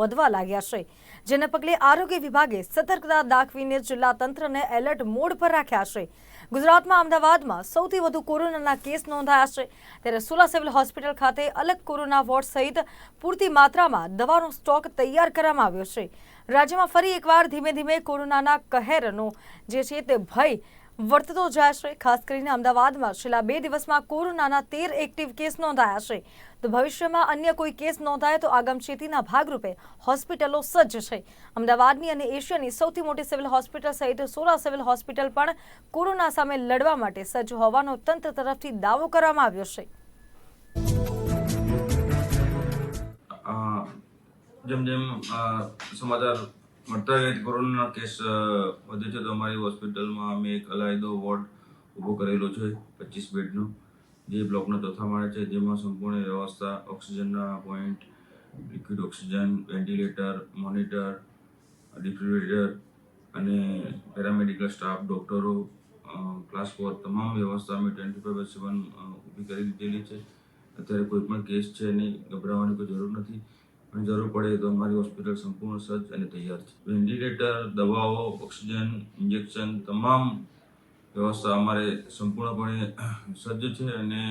વધવા લાગ્યા છે. જેને પગલે આરોગ્ય વિભાગે સતર્કતા દાખવીને જિલ્લા તંત્રને એલર્ટ મોડ પર રાખ્યા છે. ગુજરાતમાં અમદાવાદમાં સૌથી વધુ કોરોનાના કેસ નોંધાયા છે. ત્યારે સુલા સિવિલ હોસ્પિટલ ખાતે અલગ કોરોના વોર્ડ સહિત પૂરતી માત્રામાં દવાનો સ્ટોક તૈયાર કરવામાં આવ્યો છે. રાજ્યમાં ફરી એકવાર ધીમે ધીમે કોરોનાના કહેરનો જે છે તે ભય વર્તતો જાય છે. ખાસ કરીને અમદાવાદમાં છેલ્લા બે દિવસમાં કોરોનાના તેર એક્ટિવ કેસ નોંધાયા છે. તો ભવિષ્યમાં અન્ય કોઈ કેસ નોંધાય તો આગમચેતીના ભાગરૂપે હોસ્પિટલો સજ્જ છે. અમદાવાદની અને એશિયાની સૌથી મોટી સિવિલ હોસ્પિટલ સહિત સોળા સિવિલ હોસ્પિટલ પણ કોરોના સામે લડવા માટે સજ્જ હોવાનો તંત્ર તરફથી દાવો કરવામાં આવ્યો છે. જેમ જેમ સમાચાર મળતા કોરોના કેસ વધે છે તો અમારી હોસ્પિટલમાં અમે એક અલાયદો વોર્ડ ઊભો કરેલો છે, પચીસ બેડનો, જે બ્લોકનો ચોથા માળે છે, જેમાં સંપૂર્ણ વ્યવસ્થા, ઓક્સિજનના point, liquid oxygen, ventilator, monitor defibrillator અને પેરામેડિકલ સ્ટાફ, ડૉક્ટરો ક્લાસ ફોર તમામ વ્યવસ્થા અમે ટ્વેન્ટી ફાઈવ બાય સેવન ઊભી કરી દીધેલી છે. અત્યારે કોઈ પણ કેસ છે નહીં, ગભરાવાની કોઈ જરૂર નથી. અને જરૂર પડે તો અમારી હોસ્પિટલ સંપૂર્ણ સજ્જ અને તૈયાર છે. વેન્ટિલેટર, દવાઓ, ઓક્સિજન, ઇન્જેક્શન તમામ વ્યવસ્થા અમારે સંપૂર્ણપણે સજ્જ છે અને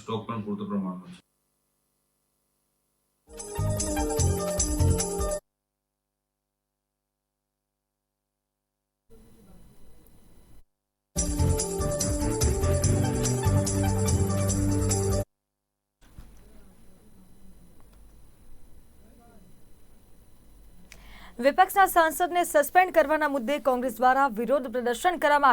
સ્ટોક પણ પૂરતો પ્રમાણમાં છે. વિપક્ષના સાંસદને સસ્પેન્ડ કરવાના મુદ્દે કોંગ્રેસ દ્વારા વિરોધ પ્રદર્શન કરવામાં